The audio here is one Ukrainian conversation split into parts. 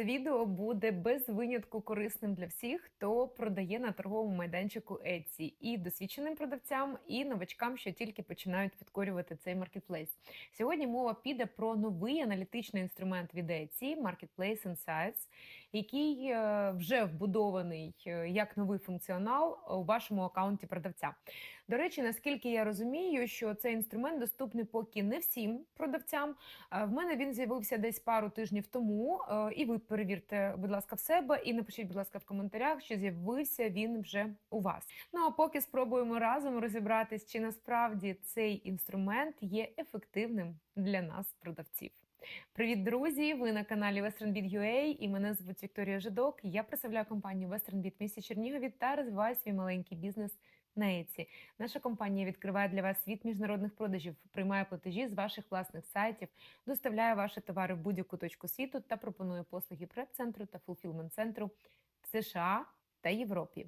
Це відео буде без винятку корисним для всіх, хто продає на торговому майданчику Etsy, і досвідченим продавцям, і новачкам, що тільки починають підкорювати цей маркетплейс. Сьогодні мова піде про новий аналітичний інструмент від Etsy Marketplace Insights, який е, вже вбудований е, як новий функціонал у вашому аккаунті продавця. До речі, наскільки я розумію, що цей інструмент доступний поки не всім продавцям. Е, В мене він з'явився десь пару тижнів тому, е, і ви перевірте, будь ласка, в себе і напишіть, будь ласка, в коментарях, що з'явився він вже у вас. Ну а поки спробуємо разом розібратись, чи насправді цей інструмент є ефективним для нас, продавців. Привіт, друзі! Ви на каналі WesternBit.ua і мене звуть Вікторія Жидок. Я представляю компанію WesternBit в місті Чернігові та розвиваю свій маленький бізнес на. Наша компанія відкриває для вас світ міжнародних продажів, приймає платежі з ваших власних сайтів, доставляє ваші товари в будь-яку точку світу та пропонує послуги преп-центру та фулфілмент-центру в США та Європі.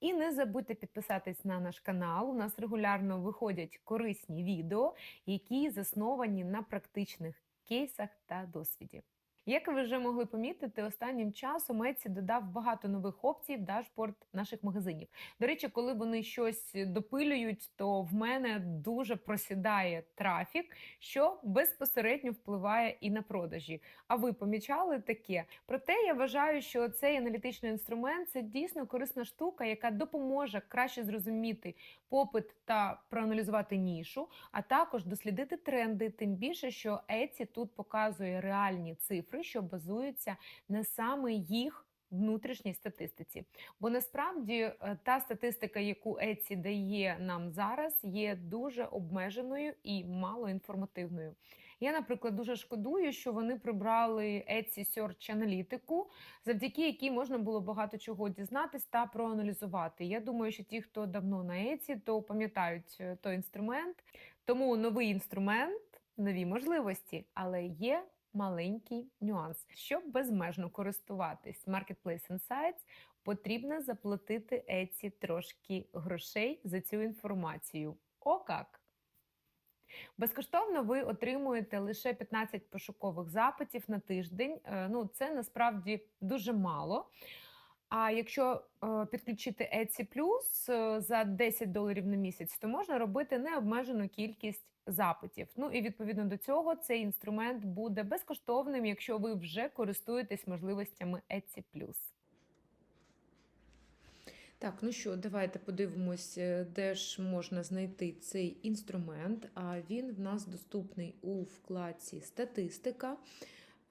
І не забудьте підписатись на наш канал. У нас регулярно виходять корисні відео, які засновані на практичних кейсах та досвіді. Як ви вже могли помітити, останнім часом Etsy додав багато нових опцій в дашборд наших магазинів. До речі, коли вони щось допилюють, то в мене дуже просідає трафік, що безпосередньо впливає і на продажі. А ви помічали таке? Проте я вважаю, що цей аналітичний інструмент це дійсно корисна штука, яка допоможе краще зрозуміти попит та проаналізувати нішу, а також дослідити тренди. Тим більше, що Etsy тут показує реальні цифри, що базуються на саме їх. Внутрішній статистиці, бо насправді е, та статистика, яку Etsy дає нам зараз, є дуже обмеженою і малоінформативною. Я, наприклад, дуже шкодую, що вони прибрали Etsy Search аналітику, завдяки якій можна було багато чого дізнатись та проаналізувати. Я думаю, що ті, хто давно на Etsy, то пам'ятають е, той інструмент. Тому новий інструмент, нові можливості, але є маленький нюанс. Щоб безмежно користуватись Marketplace Insights, потрібно заплатити Еці трошки грошей за цю інформацію. О як! Безкоштовно ви отримуєте лише 15 пошукових запитів на тиждень. Е, Ну, це насправді дуже мало. А якщо е, підключити Etsy Plus е, за 10 доларів на місяць, то можна робити необмежену кількість запитів. Ну і відповідно до цього цей інструмент буде безкоштовним, якщо ви вже користуєтесь можливостями Etsy Plus. Так, ну що, давайте подивимось, е, де ж можна знайти цей інструмент. А він в нас доступний у вкладці Статистика.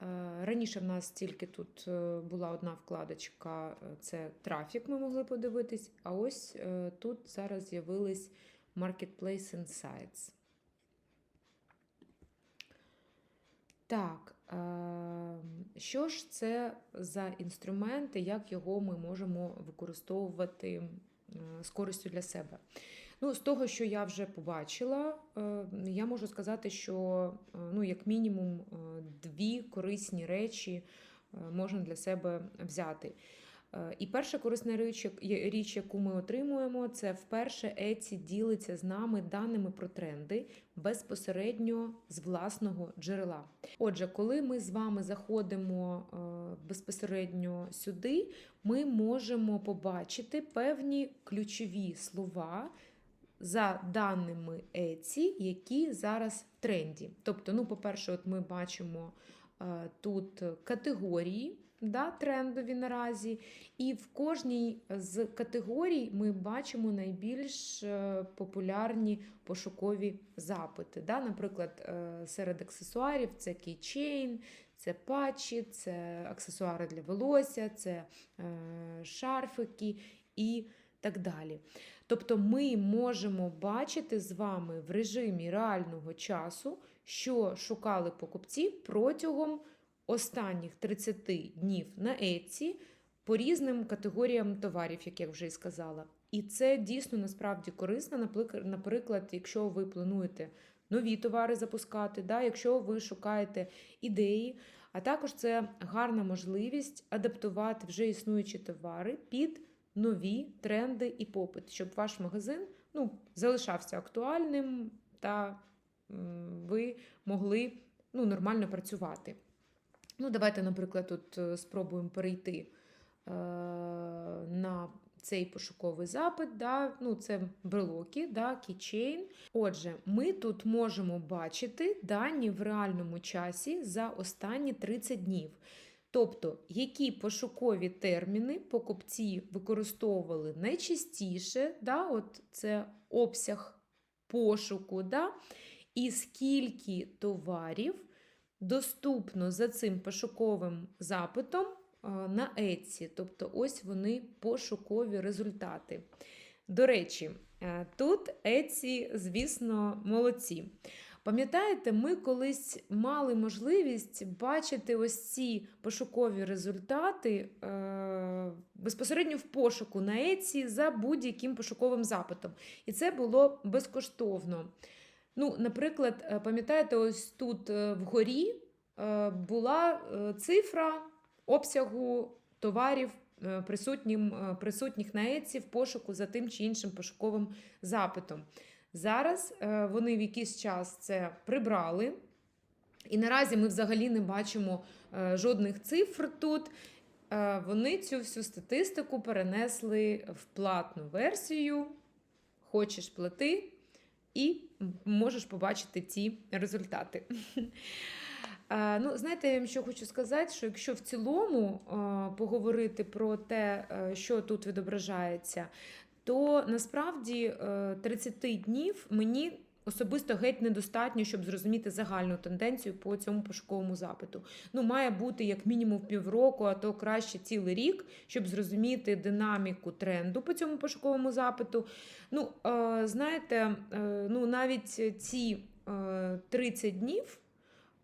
Е, Раніше в нас тільки тут е, була одна вкладочка, е, це трафік, ми могли подивитись. А ось тут зараз з'явились Marketplace Insights. Так, що ж це за інструменти, як його ми можемо використовувати з користю для себе? Ну, з того, що я вже побачила, е, я можу сказати, що е, ну, як мінімум е, дві корисні речі можна для себе взяти. І перша корисна річ, річ, яку ми отримуємо, це вперше Etsy ділиться з нами даними про тренди безпосередньо з власного джерела. Отже, коли ми з вами заходимо безпосередньо сюди, ми можемо побачити певні ключові слова за даними Etsy, які зараз в тренді. Тобто, ну, по-перше, от ми бачимо е, тут категорії. Да, трендові наразі, і в кожній з категорій ми бачимо найбільш е, популярні пошукові запити. Да? Наприклад, е, серед аксесуарів це кейчейн, це патчі, це аксесуари для волосся, це шарфики і так далі. Тобто ми можемо бачити з вами в режимі реального часу, що шукали покупці протягом останніх 30 днів на Etsy по різним категоріям товарів, як я вже і сказала. І це дійсно насправді корисно, наприклад, якщо ви плануєте нові товари запускати, да, якщо ви шукаєте ідеї, а також це гарна можливість адаптувати вже існуючі товари під нові тренди і попит, щоб ваш магазин ну, залишався актуальним та ви могли ну, нормально працювати. Ну, давайте, наприклад, тут е, спробуємо перейти е, на цей пошуковий запит. Да? Ну, це брелоки, да? keychain. Отже, ми тут можемо бачити дані в реальному часі за останні 30 днів. Тобто, які пошукові терміни покупці використовували найчастіше, да? От це обсяг пошуку, да? і скільки товарів доступно за цим пошуковим запитом на Etsy. Тобто, ось вони пошукові результати. До речі, е, тут Etsy, звісно, молодці. Пам'ятаєте, ми колись мали можливість бачити ось ці пошукові результати е, безпосередньо в пошуку на Etsy за будь-яким пошуковим запитом. І це було безкоштовно. Ну, наприклад, е, пам'ятаєте, ось тут е, вгорі е, була цифра обсягу товарів присутніх на Etsy в пошуку за тим чи іншим пошуковим запитом. Зараз е, вони в якийсь час це прибрали, і наразі ми взагалі не бачимо е, жодних цифр тут. Е, Вони цю всю статистику перенесли в платну версію. Хочеш плати, і можеш побачити ці результати. Ну, знаєте, я вам що хочу сказати, що якщо в цілому поговорити про те, що тут відображається, то насправді е, 30 днів мені особисто геть недостатньо, щоб зрозуміти загальну тенденцію по цьому пошуковому запиту. Ну, має бути як мінімум півроку, а то краще цілий рік, щоб зрозуміти динаміку тренду по цьому пошуковому запиту. Ну, е, знаєте, е, ну навіть ці е, 30 днів.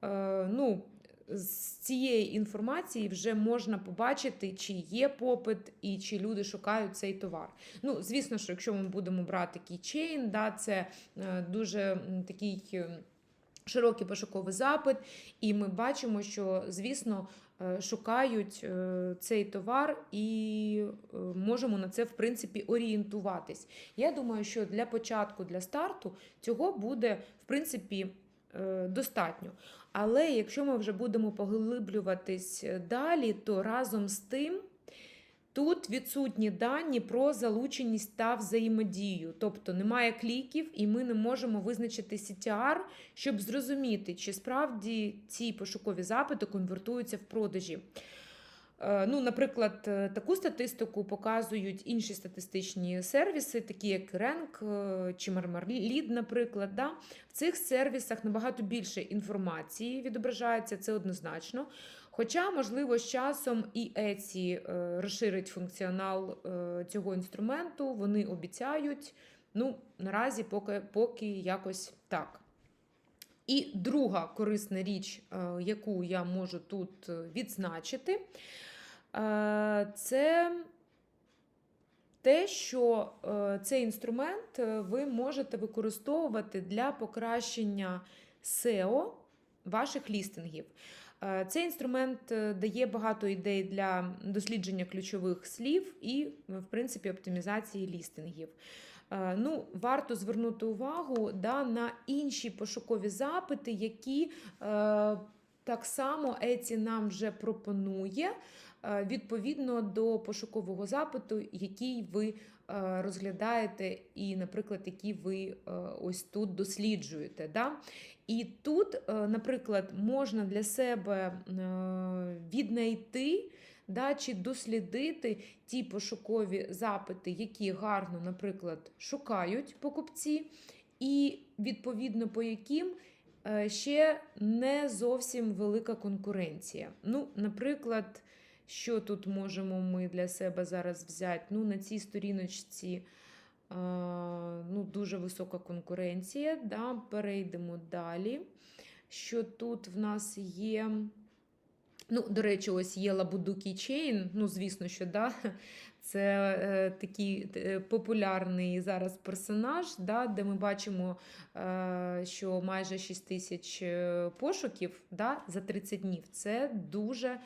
Е, ну, з цієї інформації вже можна побачити, чи є попит і чи люди шукають цей товар. Ну, звісно, що якщо ми будемо брати кійчейн, да, це е, дуже такий е, широкий пошуковий запит, і ми бачимо, що, звісно, е, шукають цей товар і можемо на це, в принципі, орієнтуватись. Я думаю, що для початку, для старту цього буде, в принципі, достатньо. Але якщо ми вже будемо поглиблюватись е, далі, то разом з тим тут відсутні дані про залученість та взаємодію. Тобто немає кліків, і ми не можемо визначити CTR, щоб зрозуміти, чи справді ці пошукові запити конвертуються в продажі. Е, Ну, наприклад, е, таку статистику показують інші статистичні сервіси, такі як Rank е, чи Marmarlead, наприклад. Да? В цих сервісах набагато більше інформації відображається, це однозначно. Хоча, можливо, з часом і Etsy е, розширить функціонал цього інструменту, вони обіцяють. Ну, наразі поки, поки якось так. І друга корисна річ, е, яку я можу тут е, відзначити, е, це те, що цей інструмент ви можете використовувати для покращення SEO ваших лістингів. Цей інструмент дає багато ідей для дослідження ключових слів і, в принципі, оптимізації лістингів. Е, Ну, варто звернути увагу да, на інші пошукові запити, які е, так само Etsy нам вже пропонує е, відповідно до пошукового запиту, який ви розглядаєте, і, наприклад, який ви ось тут досліджуєте. Да? І тут, наприклад, можна для себе віднайти да, чи дослідити ті пошукові запити, які гарно, наприклад, шукають покупці, і відповідно по яким е, ще не зовсім велика конкуренція. Ну, наприклад, що тут можемо ми для себе зараз взяти? Ну, на цій сторіночці е, ну, дуже висока конкуренція. Да? Перейдемо далі. Що тут в нас є? Ну, до речі, ось є Лабуду Keychain, ну, звісно, що да, це е, такий е, популярний зараз персонаж, да, де ми бачимо, е, що майже 6 тисяч е, пошуків да, за 30 днів. Це дуже е,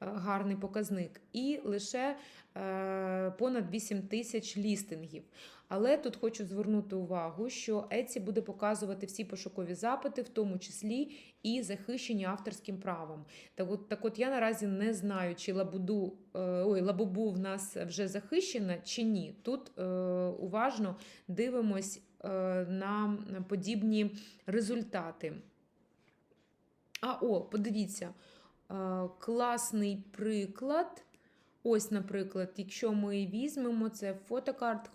гарний показник. І лише е, понад 8 тисяч лістингів. Але тут хочу звернути увагу, що Etsy буде показувати всі пошукові запити, в тому числі і захищені авторським правом. Так от, так от я наразі не знаю, чи лабуду, е, ой, лабубу в нас вже захищена чи ні. Тут е, уважно дивимось е, на подібні результати. А о, подивіться, е, класний приклад. Ось, наприклад, якщо ми візьмемо це фотокарт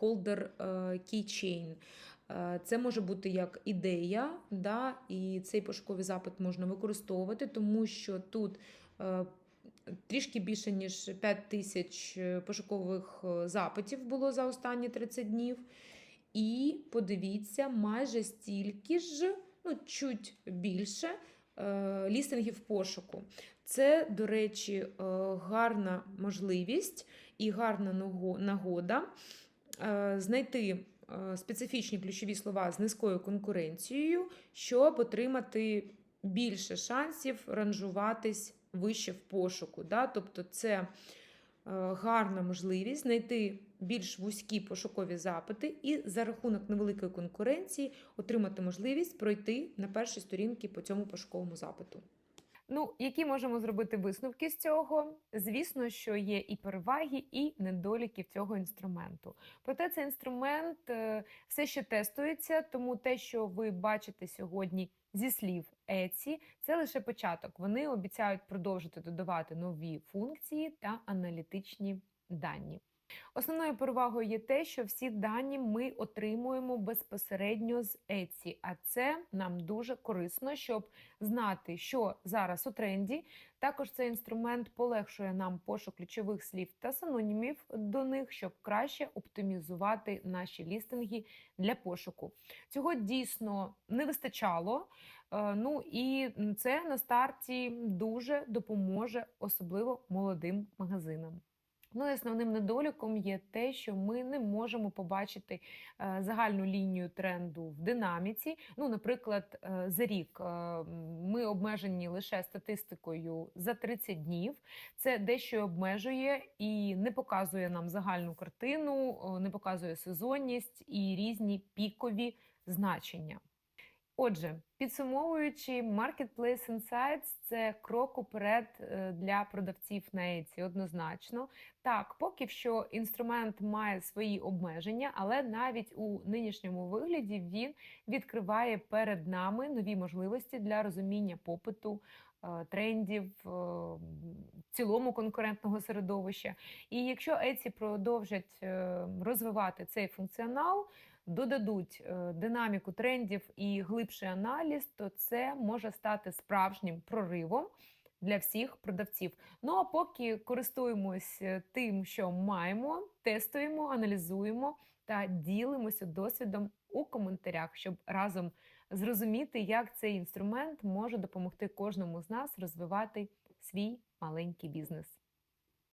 Holder е, Keychain. Е, Це може бути як ідея, да, і цей пошуковий запит можна використовувати, тому що тут е, трішки більше, ніж 5 тисяч пошукових запитів було за останні 30 днів. І подивіться, майже стільки ж, ну, чуть більше лістингів пошуку. Це, до речі, е, гарна можливість і гарна нагода е, знайти е, специфічні ключові слова з низькою конкуренцією, щоб отримати більше шансів ранжуватись вище в пошуку. Да? Тобто це гарна можливість знайти більш вузькі пошукові запити і за рахунок невеликої конкуренції отримати можливість пройти на перші сторінки по цьому пошуковому запиту. Ну, які можемо зробити висновки з цього? Звісно, що є і переваги, і недоліки цього інструменту. Проте цей інструмент е, все ще тестується, тому те, що ви бачите сьогодні зі слів Etsy, це лише початок. Вони обіцяють продовжити додавати нові функції та аналітичні дані. Основною перевагою є те, що всі дані ми отримуємо безпосередньо з Etsy, а це нам дуже корисно, щоб знати, що зараз у тренді. Також цей інструмент полегшує нам пошук ключових слів та синонімів до них, щоб краще оптимізувати наші лістинги для пошуку. Цього дійсно не вистачало. Е, Ну і це на старті дуже допоможе, особливо молодим магазинам. Ну і основним недоліком є те, що ми не можемо побачити е, загальну лінію тренду в динаміці. Ну, наприклад, е, за рік е, ми обмежені лише статистикою за 30 днів. Це дещо обмежує і не показує нам загальну картину, не показує сезонність і різні пікові значення. Отже, підсумовуючи, Marketplace Insights – це крок уперед е, для продавців на Etsy, однозначно. Так, поки що інструмент має свої обмеження, але навіть у нинішньому вигляді він відкриває перед нами нові можливості для розуміння попиту, е, трендів, е, в цілому конкурентного середовища. І якщо Etsy продовжать розвивати цей функціонал, додадуть е, динаміку трендів і глибший аналіз, то це може стати справжнім проривом для всіх продавців. Ну а поки користуємось е, тим, що маємо, тестуємо, аналізуємо та ділимося досвідом у коментарях, щоб разом зрозуміти, як цей інструмент може допомогти кожному з нас розвивати свій маленький бізнес.